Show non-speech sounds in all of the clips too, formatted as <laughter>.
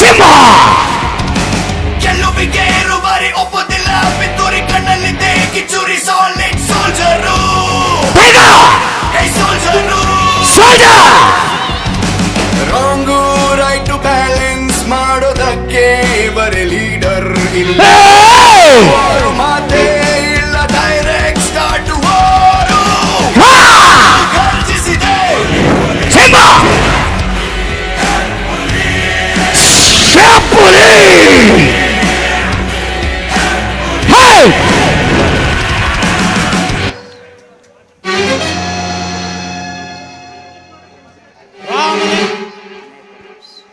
ಸಿಂಹ! ಗೆಲ್ಲುವಿಗೆ ಇರುವರಿ ಒಪ್ಪುತ್ತಿಲ್ಲ ಪಿತ್ತೂರಿ ಕಣ್ಣಲ್ಲಿದ್ದೆ ಕಿಚ್ಚೂರಿ solid soldier. Soldier. Soldier wrong right balance ಮಾಡೋದಕ್ಕೆ ಬರೀ ಲೀಡರ್ ಇಲ್ಲ. ಶಾಪುರಿ ಹೇ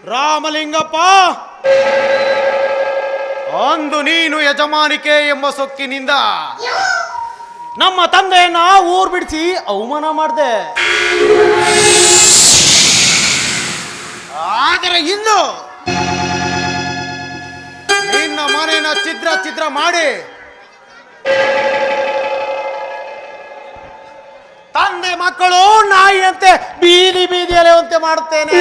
ರಾಮಲಿಂಗಪ್ಪ! ಅಂದು ನೀನು ಯಜಮಾನಿಕೆ ಎಂಬ ಸೊಕ್ಕಿನಿಂದ ನಮ್ಮ ತಂದೆಯನ್ನ ಊರ್ ಬಿಡಿಸಿ ಅವಮಾನ ಮಾಡಿದೆ. ಆದರೆ ಇಂದು ಚಿತ್ರ ಛಿದ್ರ ಛಿದ್ರ ಮಾಡಿ. ತಂದೆ ಮಕ್ಕಳು ನಾಯಿಯಂತೆ ಬೀದಿ ಬೀದಿ ಅಂತೆ ಮಾಡುತ್ತೇನೆ.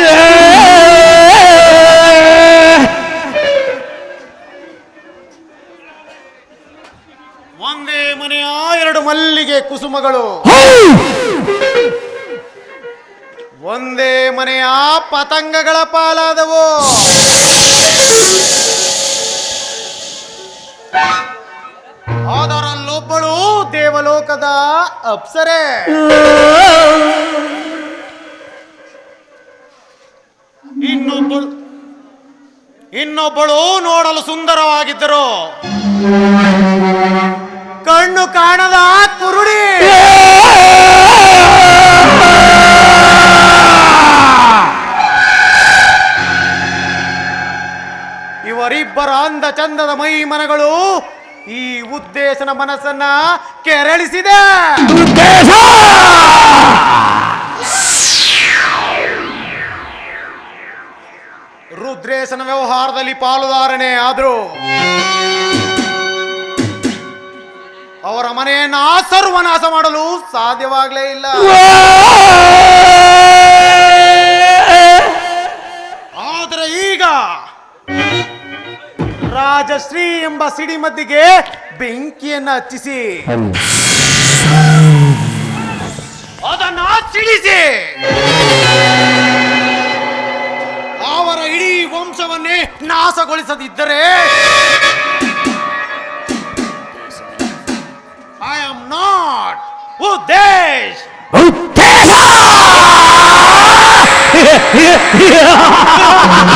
ಒಂದೇ ಮನೆಯ ಎರಡು ಮಲ್ಲಿಗೆ ಕುಸುಮಗಳು. ಒಂದೇ ಮನೆಯ ಪತಂಗಗಳ ಪಾಲಾದವು. ಅದರಲ್ಲೊಬ್ಬಳು ದೇವಲೋಕದ ಅಪ್ಸರೆ. ಇನ್ನೊಬ್ಬಳು ಇನ್ನೊಬ್ಬಳು ನೋಡಲು ಸುಂದರವಾಗಿದ್ದರು. ಕಣ್ಣು ಕಾಣದ ಕುರುಡಿ. ಇವರಿಬ್ಬರ ಅಂದ ಚಂದದ ಮೈ ಮನಗಳು ಈ ಉದ್ದೇಶನ ಮನಸ್ಸನ್ನ ಕೆರಳಿಸಿದೆ. ಉದ್ದೇಶ! ರುದ್ರೇಶನ ವ್ಯವಹಾರದಲ್ಲಿ ಪಾಲುದಾರನೆ ಆದ್ರು ಅವರ ಮನೆಯನ್ನ ಸರ್ವನಾಶ ಮಾಡಲು ಸಾಧ್ಯವಾಗಲೇ ಇಲ್ಲ. ಆದ್ರೆ ಈಗ ರಾಜಶ್ರೀ ಎಂಬ ಸಿಡಿಮದ್ದಿಗೆ ಬೆಂಕಿಯನ್ನ ಹಚ್ಚಿಸಿ. ಅದನ್ನ ಸಿಡಿಸಿ. ಅವರ ಇಡೀ ವಂಶವನ್ನೇ ನಾಶಗೊಳಿಸದಿದ್ದರೆ I am not Uddesh. Uddesh! <laughs>